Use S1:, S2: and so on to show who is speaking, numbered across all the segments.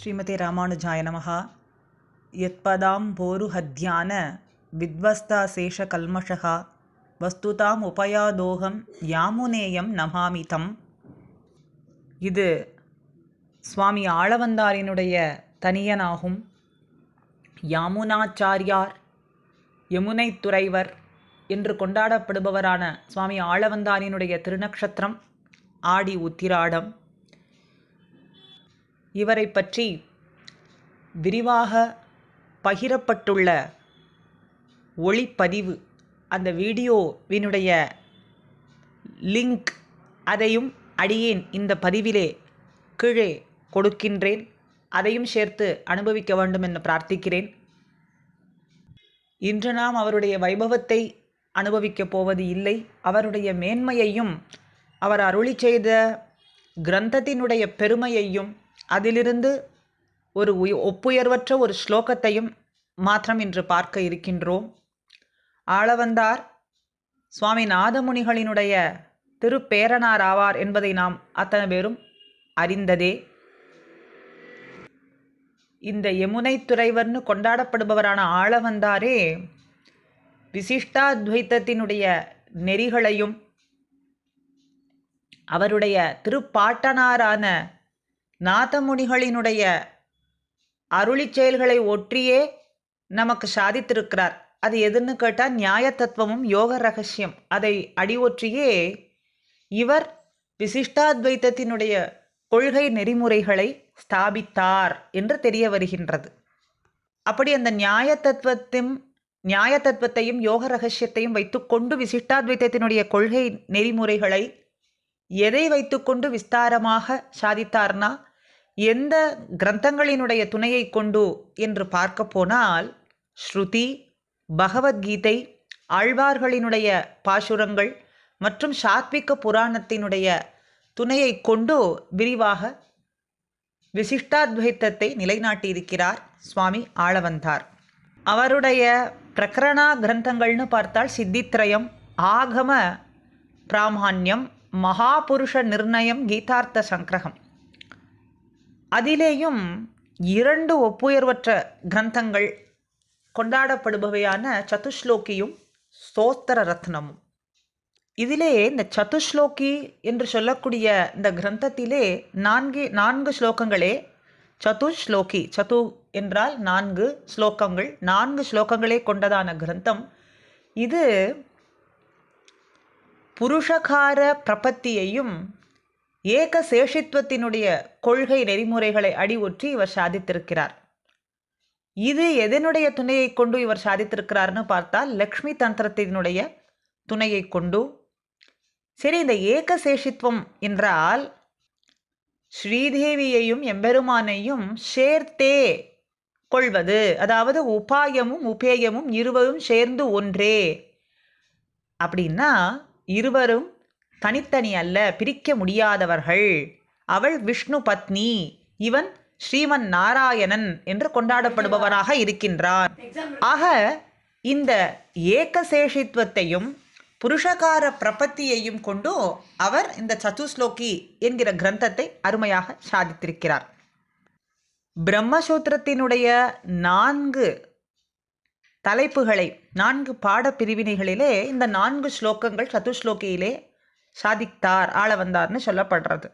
S1: ஸ்ரீமதி ராமானுஜாய நமகா யத்பதாம் போருஹத்யான வித்வஸ்தாசேஷ கல்மஷகா வஸ்துதாம் உபயாதோகம் யாமுனேயம் நமாமி தம் இது சுவாமி ஆளவந்தாரினுடைய தனியனாகும் யாமுனாச்சாரியார் யமுனை துறைவர் என்று கொண்டாடப்படுபவரான சுவாமி ஆளவந்தாரினுடைய திருநக்ஷத்திரம் ஆடி உத்திராடம். இவரை பற்றி விரிவாக பகிரப்பட்டுள்ள ஒளிப்பதிவு அந்த வீடியோவினுடைய லிங்க் அதையும் அடியேன் இந்த பதிவிலே கீழே கொடுக்கின்றேன். அதையும் சேர்த்து அனுபவிக்க வேண்டும் என்று பிரார்த்திக்கிறேன். இன்று நாம் அவருடைய வைபவத்தை அனுபவிக்கப் போவது இல்லை. அவருடைய மேன்மையையும் அவர் அருளி செய்த கிரந்தத்தினுடைய பெருமையையும் அதிலிருந்து ஒரு உய ஒப்புயர்வற்ற ஒரு ஸ்லோகத்தையும் மாத்திரம் இன்று பார்க்க இருக்கின்றோம். ஆளவந்தார் சுவாமி நாதமுனிகளினுடைய திருப்பேரனார் ஆவார் என்பதை நாம் அத்தனை பேரும் அறிந்ததே. இந்த யமுனை துறைவர்னு கொண்டாடப்படுபவரான ஆளவந்தாரே விசிஷ்டாத்வைத்தத்தினுடைய நெறிகளையும் அவருடைய திருப்பாட்டனாரான நாதமுனிகளினுடைய அருளி செயல்களை ஒற்றியே நமக்கு சாதித்திருக்கிறார். அது எதுன்னு கேட்டால் நியாய தத்துவமும் யோக ரகசியம். அதை அடி ஒற்றியே இவர் விசிஷ்டாத்வைத்தத்தினுடைய கொள்கை நெறிமுறைகளை ஸ்தாபித்தார் என்று தெரிய வருகின்றது. அப்படி அந்த நியாய தத்துவத்தையும் நியாய தத்துவத்தையும் யோக ரகசியத்தையும் வைத்துக்கொண்டு விசிஷ்டாத்வைத்தத்தினுடைய கொள்கை நெறிமுறைகளை எதை வைத்துக்கொண்டு விஸ்தாரமாக சாதித்தார்னா எந்த கிரந்தங்களினுடைய துணையை கொண்டு என்று பார்க்க போனால் ஸ்ருதி பகவத்கீதை ஆழ்வார்களினுடைய பாசுரங்கள் மற்றும் சாத்விக புராணத்தினுடைய துணையை கொண்டு விரிவாக விசிஷ்டாத்வைத்தத்தை நிலைநாட்டியிருக்கிறார் சுவாமி ஆளவந்தார். அவருடைய பிரகரணா கிரந்தங்கள்னு பார்த்தால் சித்தித்ரயம் ஆகம பிராமான்யம் மகாபுருஷ நிர்ணயம் கீதார்த்த சங்கிரகம். அதிலேயும் இரண்டு ஒப்புயர்வற்ற கிரந்தங்கள் கொண்டாடப்படுபவையான சதுஸ்லோகியும் ஸ்தோத்திர ரத்னமும். இதிலே இந்த சதுஸ்லோகி என்று சொல்லக்கூடிய இந்த கிரந்தத்திலே நான்கு நான்கு ஸ்லோகங்களே சதுஸ்லோகி சது என்றால் நான்கு ஸ்லோகங்கள் நான்கு ஸ்லோகங்களே கொண்டதான கிரந்தம். இது புருஷகார பிரபத்தியையும் ஏக சேஷித்துவத்தினுடைய கொள்கை நெறிமுறைகளை அடி ஒற்றி இவர் சாதித்திருக்கிறார். இது எதனுடைய துணையை கொண்டு இவர் சாதித்திருக்கிறார்னு பார்த்தால் லக்ஷ்மி தந்திரத்தினுடைய துணையை கொண்டு. சரி இந்த ஏக சேஷித்துவம் என்றால் ஸ்ரீதேவியையும் எம்பெருமானையும் சேர்த்தே கொள்வது. அதாவது உபாயமும் உபேயமும் இருவரும் சேர்ந்து ஒன்றே. அப்படின்னா இருவரும் தனித்தனி அல்ல பிரிக்க முடியாதவர்கள். அவள் விஷ்ணு பத்னி. இவன் ஸ்ரீமன் நாராயணன் என்று கொண்டாடப்படுபவராக இருக்கின்றான். ஆக இந்த ஏகசேஷித்துவத்தையும் புருஷகார பிரபத்தியையும் கொண்டு அவர் இந்த சதுஸ்லோகி என்கிற கிரந்தத்தை அருமையாக சாதித்திருக்கிறார். பிரம்மசூத்திரத்தினுடைய நான்கு தலைப்புகளை நான்கு பாட பிரிவினைகளிலே இந்த நான்கு ஸ்லோகங்கள் சதுஸ்லோகியிலே சாதித்தார் ஆள வந்தார்னு சொல்லப்படுறது.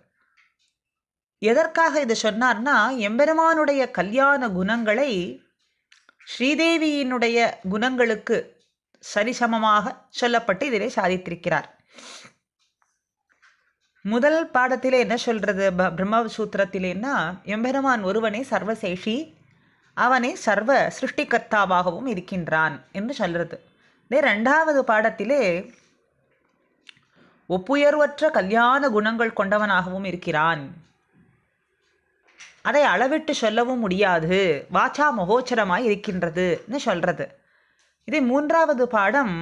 S1: எதற்காக இது சொன்னார்னா எம்பெருமானுடைய கல்யாண குணங்களை ஸ்ரீதேவியினுடைய குணங்களுக்கு சரிசமமாக சொல்லப்பட்டு இதிலே சாதித்திருக்கிறார். முதல் பாடத்திலே என்ன சொல்றது? பிரம்மசூத்திரத்திலேன்னா எம்பெருமான் ஒருவனே சர்வசேஷி அவனே சர்வ சிருஷ்டிகர்த்தாவாகவும் இருக்கின்றான் என்று சொல்றது. இதே ரெண்டாவது பாடத்திலே ஒப்புயர்வற்ற கல்யாண குணங்கள் கொண்டவனாகவும் இருக்கிறான். அதை அளவிட்டு சொல்லவும் முடியாது. வாச்சா மகோச்சரமாய் இருக்கின்றதுன்னு சொல்றது. இதே மூன்றாவது பாடம்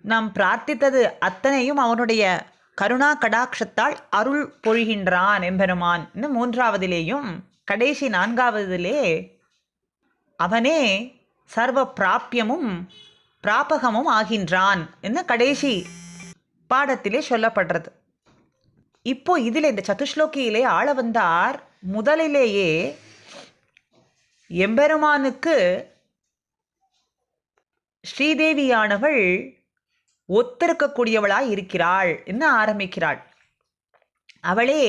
S1: நாம் பிரார்த்தித்தது அத்தனையும் அவனுடைய கருணா கடாட்சத்தால் அருள் பொழிகின்றான் எம்பெருமான் இன்னும் மூன்றாவதிலேயும் கடைசி நான்காவதிலே அவனே சர்வ பிராப்பியமும் பிராபகமும் ஆகின்றான் என்ன கடைசி பாடத்திலே சொல்லப்படுறது. இப்போ இதில் இந்த சதுஷ்லோகியிலே ஆள வந்தார் முதலிலேயே எம்பெருமானுக்கு ஸ்ரீதேவியானவள் ஒத்திருக்கக்கூடியவளாய் இருக்கிறாள் என்று ஆரம்பிக்கிறாள். அவளே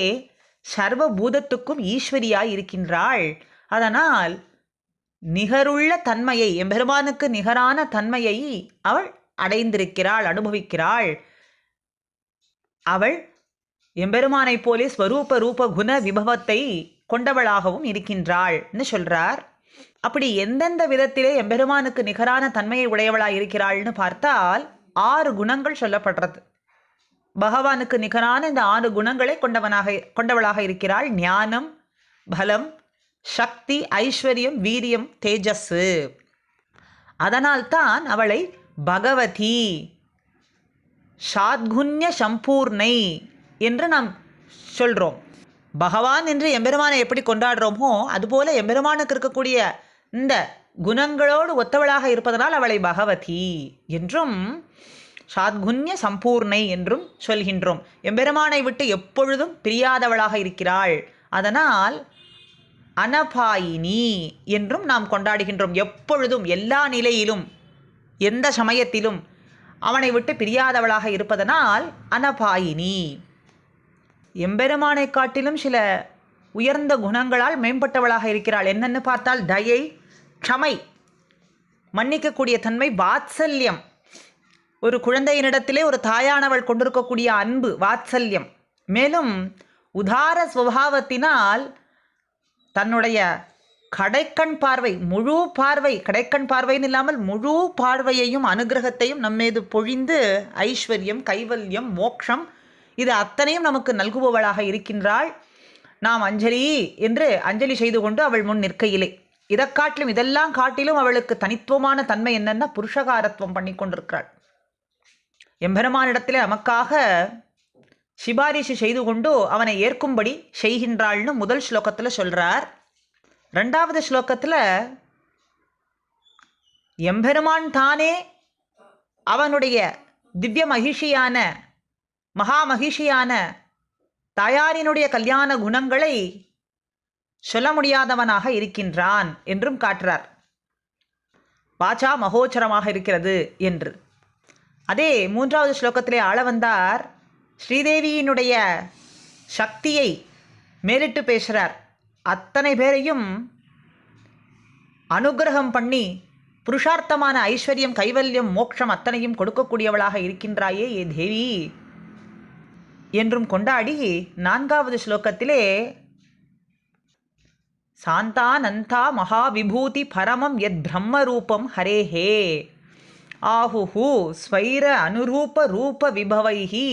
S1: சர்வ பூதத்துக்கும் ஈஸ்வரியாய் இருக்கின்றாள். அதனால் நிகருள்ள தன்மையை எம்பெருமானுக்கு நிகரான தன்மையை அவள் அடைந்திருக்கிறாள் அனுபவிக்கிறாள். அவள் எம்பெருமானைப் போலே ஸ்வரூப ரூப குண விபவத்தை கொண்டவளாகவும் இருக்கின்றாள்னு சொல்றார். அப்படி எந்தெந்த விதத்திலே எம்பெருமானுக்கு நிகரான தன்மையை உடையவளாய் இருக்கிறாள்னு பார்த்தால் ஆறு குணங்கள் சொல்லப்படுறது. பகவானுக்கு நிகரான இந்த ஆறு குணங்களை கொண்டவனாக கொண்டவளாக இருக்கிறாள் ஞானம் பலம் சக்தி ஐஸ்வர்யம் வீரியம் தேஜஸ்ஸு. அதனால்தான் அவளை பகவதி ஷாத்குண்ய சம்பூர்ணை என்று நாம் சொல்கிறோம் பகவான் என்று எம்பெருமானை எப்படி கொண்டாடுறோமோ அதுபோல எம்பெருமானுக்கு இருக்கக்கூடிய இந்த குணங்களோடு ஒத்தவளாக இருப்பதனால் அவளை பகவதி என்றும் சாத்குன்ய சம்பூர்ணை என்றும் சொல்கின்றோம். எம்பெருமானை விட்டு எப்பொழுதும் பிரியாதவளாக இருக்கிறாள். அதனால் அனபாயினி என்றும் நாம் கொண்டாடுகின்றோம். எப்பொழுதும் எல்லா நிலையிலும் எந்த சமயத்திலும் அவனை விட்டு பிரியாதவளாக இருப்பதனால் அனபாயினி. எம்பெருமானை காட்டிலும் சில உயர்ந்த குணங்களால் மேம்பட்டவளாக இருக்கிறாள். என்னென்னு பார்த்தால் தயை க்ஷமை மன்னிக்கக்கூடிய தன்மை வாத்சல்யம். ஒரு குழந்தையினிடத்திலே ஒரு தாயானவள் கொண்டிருக்கக்கூடிய அன்பு வாத்சல்யம். மேலும் உதார சுபாவத்தினால் தன்னுடைய கடைக்கண் பார்வை முழு பார்வை கடைக்கண் பார்வைன்னு இல்லாமல் முழு பார்வையையும் அனுகிரகத்தையும் நம்மீது பொழிந்து ஐஸ்வர்யம் கைவல்யம் மோக்ஷம் இது அத்தனையும் நமக்கு நல்குபவளாக இருக்கின்றாள். நாம் அஞ்சலி என்று அஞ்சலி செய்து கொண்டு அவள் முன் நிற்கையிலே. இதை காட்டிலும் இதெல்லாம் காட்டிலும் அவளுக்கு தனித்துவமான தன்மை என்னென்னா புருஷகாரத்துவம் பண்ணி கொண்டிருக்கிறாள். எம்பெருமானிடத்திலே நமக்காக சிபாரிசு செய்து கொண்டு அவனை ஏற்கும்படி செய்கின்றாள்னு முதல் ஸ்லோகத்தில் சொல்கிறார் ரெண்டாவது ஸ்லோகத்தில் எம்பெருமான் தானே அவனுடைய திவ்ய மகிழ்ச்சியான மகா மகிழ்ச்சியான தாயாரினுடைய கல்யாண குணங்களை சொல்ல முடியாதவனாக இருக்கின்றான் என்றும் காட்டுறார். வாச்சா மகோச்சரமாக இருக்கிறது என்று. அதே மூன்றாவது ஸ்லோகத்திலே ஆள வந்தார் ஸ்ரீதேவியினுடைய சக்தியை மேலிட்டு பேசுகிறார் அத்தனை பேரையும் அனுகிரகம் பண்ணி புருஷார்த்தமான ஐஸ்வர்யம் கைவல்யம் மோட்சம் அத்தனையும் கொடுக்கக்கூடியவளாக இருக்கின்றாயே ஏ தேவி. என்றும் கொண்டாடி நான்காவது ஸ்லோகத்திலே சாந்தானந்தா மகாவிபூதி பரமம் எத் பிரம்மரூபம் ஹரேஹே. ஆஹுஹு ஸ்வைர அனுரூப ரூப விபவைஹி.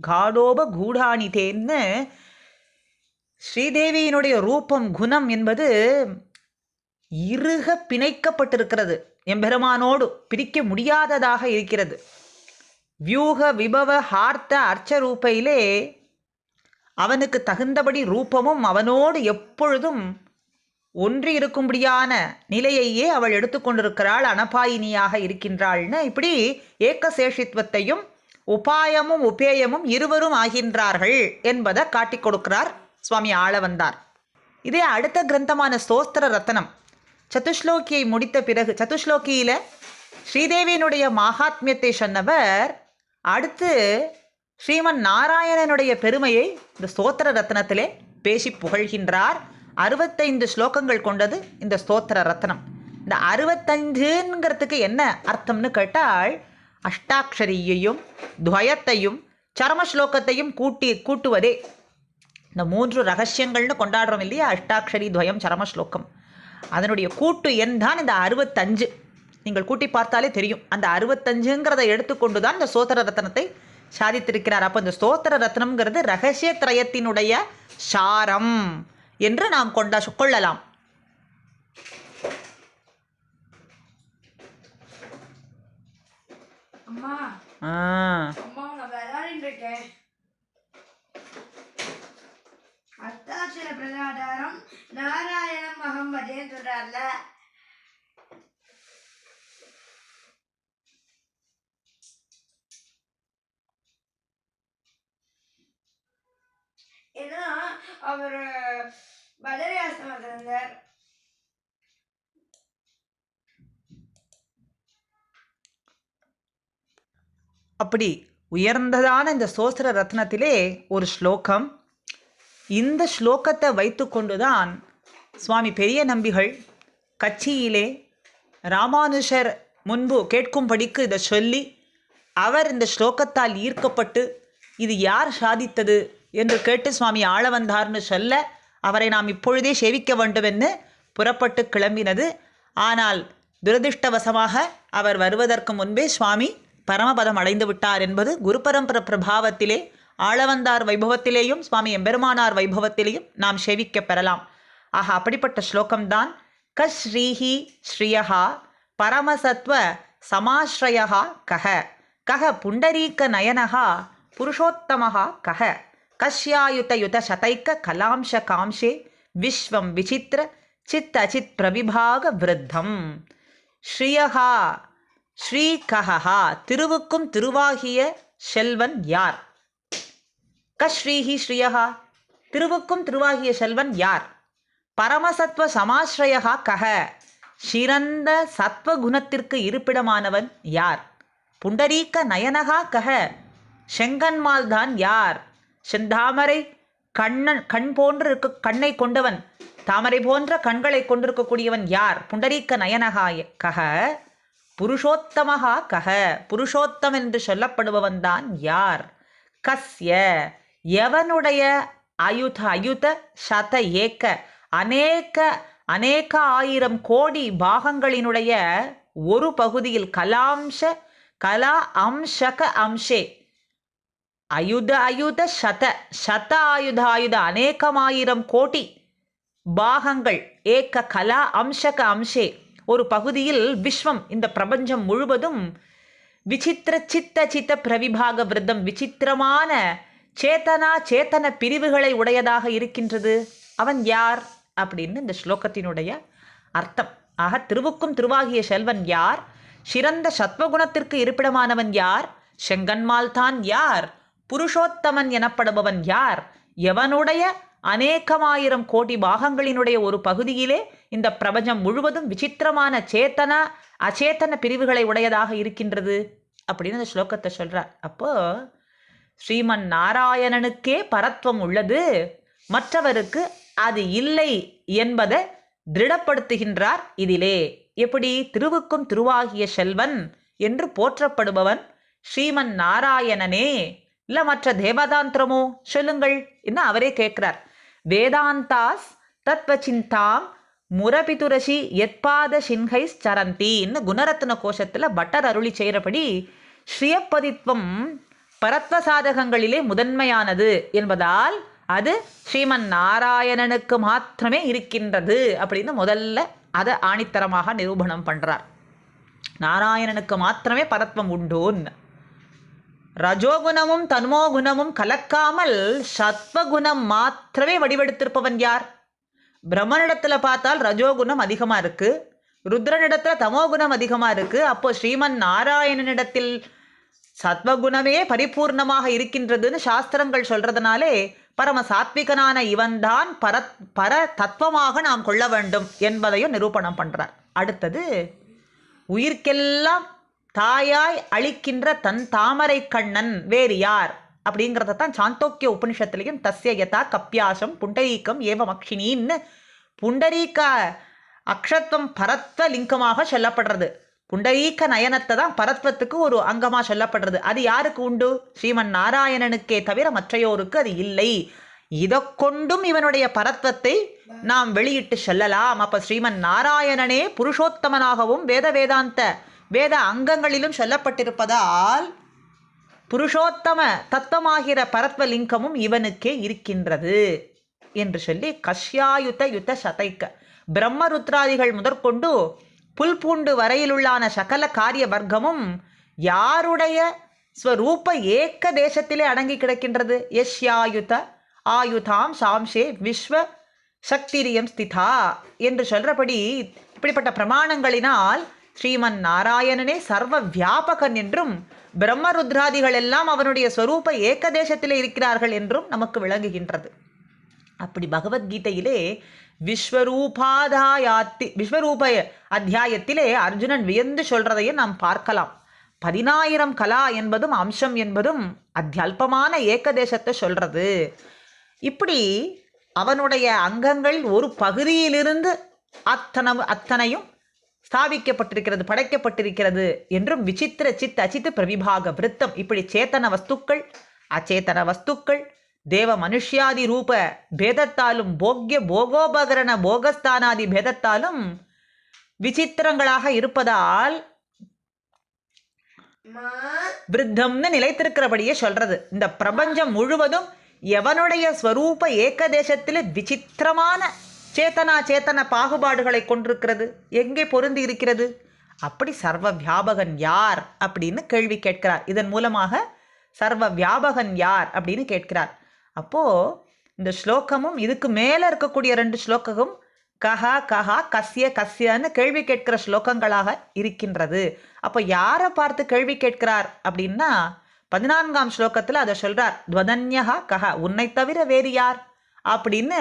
S1: காடோப கூடானிதேன்னு ஸ்ரீதேவியினுடைய ரூபம் குணம் என்பது இறுக பிணைக்கப்பட்டிருக்கிறது. எம்பெருமானோடு பிரிக்க முடியாததாக இருக்கிறது. வியூக விபவ ஹார்த்த அர்ச்சரூபையிலே அவனுக்கு தகுந்தபடி ரூபமும் அவனோடு எப்பொழுதும் ஒன்றி இருக்கும்படியான நிலையையே அவள் எடுத்துக்கொண்டிருக்கிறாள் அனபாயினியாக இருக்கின்றாள்னு இப்படி ஏக்கசேஷித்வத்தையும் உபாயமும் உபேயமும் இருவரும் ஆகின்றார்கள் என்பதை காட்டிக் கொடுக்கிறார் சுவாமி ஆள வந்தார். இதே அடுத்த கிரந்தமான ஸ்தோத்திர ரத்தனம். சதுஷ்லோக்கியை முடித்த பிறகு சதுஸ்லோகியில ஸ்ரீதேவியினுடைய மகாத்மியத்தை சொன்னவர் அடுத்து ஸ்ரீமன் நாராயணனுடைய பெருமையை இந்த ஸ்தோத்திர ரத்னத்திலே பேசி புகழ்கின்றார். அறுபத்தைந்து ஸ்லோகங்கள் கொண்டது இந்த ஸ்தோத்திர ரத்னம் இந்த அறுபத்தஞ்சுங்கிறதுக்கு என்ன அர்த்தம்னு கேட்டால் அஷ்டாட்சரியையும் துவயத்தையும் சரம ஸ்லோகத்தையும் கூட்டி கூட்டுவதே இந்த மூன்று ரகசியங்கள்னு கொண்டாடுறோம் இல்லையா? அஷ்டாட்சரி துவயம் சரம ஸ்லோகம். அதனுடைய கூட்டு எண் தான் இந்த அறுபத்தஞ்சு. நீங்கள் கூட்டி பார்த்தாலே தெரியும். அந்த அறுபத்தஞ்சுங்கிறத எடுத்துக்கொண்டு தான் இந்த ஸ்தோத்திர ரத்னத்தை சாதித்திருக்கிறார். அப்போ இந்த ஸ்தோத்திர ரத்னம்ங்கிறது ரகசிய திரயத்தினுடைய சாரம் என்று நாம் கொண்டா கொள்ளலாம்.
S2: அம்மா.
S1: ஆ.
S2: அம்மா பிரதாதாரம் நாராயணம் அகம்பதேன்னு சொல்றாருல. ஏன்னா அவர் பதரியாசமர்ந்தர்
S1: அப்படி உயர்ந்ததான இந்த சோஸ்திர ரத்னத்திலே ஒரு ஸ்லோகம் இந்த ஸ்லோகத்தை வைத்துக்கொண்டுதான் சுவாமி பெரிய நம்பிகள் கட்சியிலே ராமானுஷர் முன்பு கேட்கும்படிக்கு இதை சொல்லி அவர் இந்த ஸ்லோகத்தால் ஈர்க்கப்பட்டு இது யார் சாதித்தது என்று கேட்டு சுவாமி ஆள வந்தார்னு சொல்ல அவரை நாம் இப்பொழுதே சேவிக்க வேண்டுமென்னு புறப்பட்டு கிளம்பினது. ஆனால் துரதிர்ஷ்டவசமாக அவர் வருவதற்கு முன்பே சுவாமி பரமபதம் அடைந்து விட்டார் என்பது குரு பரம்பர பிரபாவத்திலே ஆளவந்தார் வைபவத்திலேயும் சுவாமி எம்பெருமானார் வைபவத்திலேயும் நாம் சேவிக்க பெறலாம். ஆக அப்படிப்பட்ட ஸ்லோகம்தான். கஸ்ரீஹி ஸ்ரீயஹா பரமசத்வ சமாஸ்ரயா கஹ. கஹ புண்டரீக்க நயனகா புருஷோத்தமகா கஹ. கஷ்யாயுத யுத சதைக்க கலாம்ச காம்சே விஸ்வம் விசித்திர சித் அச்சித் பிரபிபாக விருத்தம். ஸ்ரீயகா ஸ்ரீ கஹஹா திருவுக்கும் திருவாகிய செல்வன் யார்? கஸ்ரீஹி ஸ்ரீயஹா திருவுக்கும் திருவாகிய செல்வன் யார்? பரமசத்வ சமாஸ்ரயகா கஹ சிறந்த சத்வ குணத்திற்கு இருப்பிடமானவன் யார்? புண்டரீக்க நயனகா கஹ செங்கன்மால் தான் யார்? செந்தாமரை கண்ணன் கண் போன்று இருக்க கண்ணை கொண்டவன் தாமரை போன்ற கண்களை கொண்டிருக்கக்கூடியவன் யார்? புண்டரீக்க நயனகா கஹ புருஷோத்தமகா கஹ புருஷோத்தம் என்று சொல்லப்படுபவன் தான் யார்? கஸ்ய. எவனுடைய அயுத அயுத சத ஏக்க அநேக அநேக ஆயிரம் கோடி பாகங்களினுடைய ஒரு பகுதியில் கலாம்ச கலா அம்சக அம்சே. அயுத அயுத சத சத ஆயுத ஆயுத அநேகமாயிரம் கோடி பாகங்கள் ஏக்க கலா அம்சக அம்சே. ஒரு பகுதியில் விஸ்வம் இந்த பிரபஞ்சம் முழுவதும் விசித்திர சித்த சித்த பிரவிபாக விரதம் விசித்திரமான சேத்தனா சேத்தன பிரிவுகளை உடையதாக இருக்கின்றது. அவன் யார்? அப்படின்னு இந்த ஸ்லோகத்தினுடைய அர்த்தம். ஆக திருவுக்கும் திருவாகிய செல்வன் யார்? சிறந்த சத்வகுணத்திற்கு இருப்பிடமானவன் யார்? செங்கன்மால் தான் யார்? புருஷோத்தமன் எனப்படுபவன் யார்? எவனுடைய அநேகமாயிரம் கோடி பாகங்களினுடைய ஒரு பகுதியிலே இந்த பிரபஞ்சம் முழுவதும் விசித்திரமான சேத்தன அச்சேத்தன பிரிவுகளை உடையதாக இருக்கின்றது. அப்படின்னு அந்த ஸ்லோகத்தை சொல்கிறார் அப்போது ஸ்ரீமன் நாராயணனுக்கே பரத்வம் உள்ளது. மற்றவருக்கு அது இல்லை என்பதை திருடப்படுத்துகின்றார் இதிலே. எப்படி? திருவுக்கும் திருவாகிய செல்வன் என்று போற்றப்படுபவன் ஸ்ரீமன் நாராயணனே. இல்ல மற்ற தேவதாந்திரமோ? சொல்லுங்கள் என்ன அவரே கேட்கிறார். வேதாந்தாஸ் தத்வசிந்தாம் முரபிதுரசி எத்பாத சின்ஹை சரந்தின்னு குணரத்ன கோஷத்துல பட்டர் அருளி செய்கிறபடி ஸ்ரீயப்பதித்வம் பரத்வ சாதகங்களிலே முதன்மையானது என்பதால் அது ஸ்ரீமன் நாராயணனுக்கு மாத்திரமே இருக்கின்றது அப்படின்னு முதல்ல அதை ஆணித்தரமாக நிரூபணம் பண்றார். நாராயணனுக்கு மாத்திரமே பரத்வம் உண்டோன்னு ரஜோகுணமும் தன்மோகுணமும் கலக்காமல் சத்வகுணம் மாத்திரமே வடிவெடுத்திருப்பவன் யார்? பிரம்மனிடத்துல பார்த்தால் ரஜோகுணம் அதிகமா இருக்கு. ருத்ரனிடத்துல தமோகுணம் அதிகமா இருக்கு. அப்போ ஸ்ரீமன் நாராயணனிடத்தில் சத்வகுணமே பரிபூர்ணமாக இருக்கின்றதுன்னு சாஸ்திரங்கள் சொல்றதுனாலே பரம சாத்விகனான இவன்தான் பர பர தத்துவமாக நாம் கொள்ள வேண்டும் என்பதையும் நிரூபணம் பண்றார். அடுத்தது உயிர்க்கெல்லாம் தாயாய் அளிக்கின்ற தன் தாமரை கண்ணன் வேறு யார்? அப்படிங்கிறத தான் சாந்தோக்கிய உபனிஷத்துலையும் தஸ்ய யதா கப்பியாசம் புண்டரீகம் ஏவமக்ஷினின்னு புண்டரீக அக்ஷத்வம் பரத்வ லிங்கமாக சொல்லப்படுறது. புண்டரீக நயனத்தை தான் பரத்வத்துக்கு ஒரு அங்கமாக சொல்லப்படுறது. அது யாருக்கு உண்டு? ஸ்ரீமன் நாராயணனுக்கே தவிர மற்றையோருக்கு அது இல்லை. இதை கொண்டும் இவனுடைய பரத்வத்தை நாம் வெளியிட்டு சொல்லலாம். அப்போ ஸ்ரீமன் நாராயணனே புருஷோத்தமனாகவும் வேத வேதாந்த வேத அங்கங்களிலும் சொல்லப்பட்டிருப்பதால் புருஷோத்தம தத்துவமாகிற பரத்வ லிங்கமும் இவனுக்கே இருக்கின்றது என்று சொல்லி கஷ்யாயுத யுத்த சதைக்க. பிரம்மருத்ராதிகள் முதற்கொண்டு புல் பூண்டு வரையிலுள்ளான சகல காரிய வர்க்கமும் யாருடைய ஸ்வரூப ஏக்க தேசத்திலே அடங்கி கிடக்கின்றது? யஷ்யாயுத ஆயுதாம் சாம்சே விஸ்வ சக்திரியம் ஸ்திதா என்று சொல்றபடி இப்படிப்பட்ட பிரமாணங்களினால் ஸ்ரீமன் நாராயணனே சர்வ வியாபகன் என்றும் பிரம்மருத்ராதிகள் எல்லாம் அவனுடைய ஸ்வரூப ஏக தேசத்திலே இருக்கிறார்கள் என்றும் நமக்கு விளங்குகின்றது. அப்படி பகவத்கீதையிலே விஸ்வரூபாதாயாத்தி விஸ்வரூப அத்தியாயத்திலே அர்ஜுனன் வியந்து சொல்றதையே நாம் பார்க்கலாம். பதினாயிரம் கலா என்பதும் அம்சம் என்பதும் அத்தியல்பமான ஏகதேசத்தை சொல்றது. இப்படி அவனுடைய அங்கங்கள் ஒரு பகுதியிலிருந்து அத்தனை அத்தனையும் ஸ்தாபிக்கப்பட்டிருக்கிறது படைக்கப்பட்டிருக்கிறது என்றும் விசித்திர சித் அச்சித் பிரவிபாக விருத்தம் இப்படி சேத்தன வஸ்துக்கள் அச்சேத்தன வஸ்துக்கள் தேவ மனுஷ்யாதி ரூப பேதத்தாலும் போக்ய போகோபகரண போகஸ்தானாதி பேதத்தாலும் விசித்திரங்களாக இருப்பதால் விருத்தம்னு நிலைத்திருக்கிறபடியே சொல்றது. இந்த பிரபஞ்சம் முழுவதும் எவனுடைய ஸ்வரூப ஏகதேசத்தில் விசித்திரமான சேத்தனா சேத்தன பாகுபாடுகளை கொண்டிருக்கிறது? எங்கே பொருந்தி இருக்கிறது? அப்படி சர்வ வியாபகன் யார் அப்படின்னு கேள்வி கேட்கிறார். இதன் மூலமாக சர்வ வியாபகன் யார் அப்படின்னு கேட்கிறார். அப்போது இந்த ஸ்லோகமும் இதுக்கு மேலே இருக்கக்கூடிய ரெண்டு ஸ்லோகமும் கஹா கஹா கஸ்ய கஸ்யன்னு கேள்வி கேட்கிற ஸ்லோகங்களாக இருக்கின்றது. அப்போ யாரை பார்த்து கேள்வி கேட்கிறார் அப்படின்னா பதினான்காம் ஸ்லோகத்தில் அதை சொல்கிறார் துவதன்யகா கஹா உன்னை தவிர வேறு யார்? அப்படின்னு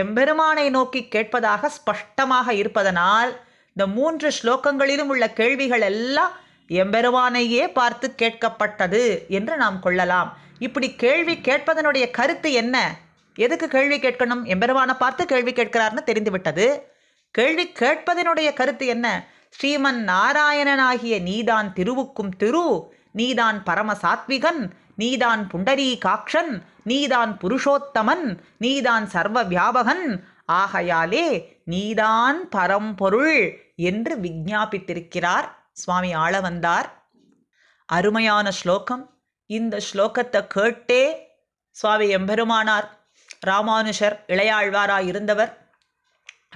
S1: எம்பெருமானை நோக்கி கேட்பதாக ஸ்பஷ்டமாக இருப்பதனால் இந்த மூன்று ஸ்லோகங்களிலும் உள்ள கேள்விகள் எல்லாம் எம்பெருமானையே பார்த்து கேட்கப்பட்டது என்று நாம் கொள்ளலாம். இப்படி கேள்வி கேட்பதனுடைய கருத்து என்ன? எதுக்கு கேள்வி கேட்கணும்? எம்பெருமானை பார்த்து கேள்வி கேட்கிறார்னு தெரிந்துவிட்டது. கேள்வி கேட்பதனுடைய கருத்து என்ன? ஸ்ரீமன் நாராயணனாகிய நீதான் திருவுக்கும் திரு நீதான் பரம சாத்விகன் நீதான் புண்டரீ காக்ஷன் நீதான் புருஷோத்தமன் நீதான் சர்வ வியாபகன் ஆகையாலே நீதான் பரம்பொருள் என்று விஞ்ஞாபித்திருக்கிறார். சுவாமி ஆளவந்தார் அருமையான ஸ்லோகம். இந்த ஸ்லோகத்தை கேட்டே சுவாமி எம்பெருமானார் ராமானுஷர் இளையாழ்வாராக இருந்தவர்.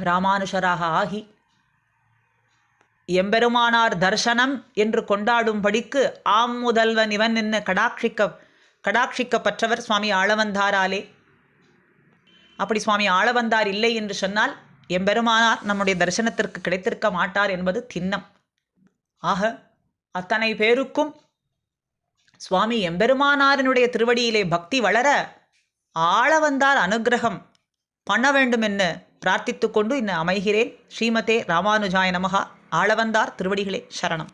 S1: ராமானுஷராக ஆகி எம்பெருமானார் தர்சனம் என்று கொண்டாடும்படிக்கு ஆம் முதல்வன் இவன் என்ன கடாட்சிக்க கடாட்சிக்கப்பற்றவர் சுவாமி ஆளவந்தாராலே அப்படி சுவாமி ஆளவந்தார் இல்லை என்று சொன்னால் எம்பெருமானார் நம்முடைய தரிசனத்திற்கு கிடைத்திருக்க மாட்டார் என்பது திண்ணம். ஆக அத்தனை பேருக்கும் சுவாமி எம்பெருமானாரினுடைய திருவடியிலே பக்தி வளர ஆளவந்தார் அனுக்கிரகம் பண்ண வேண்டும் என்று பிரார்த்தித்து கொண்டு இன்னும் அமைகிறேன். ஸ்ரீமதே ராமானுஜாய நமகா ஆளவந்தார் திருவடிகளே சரணம்.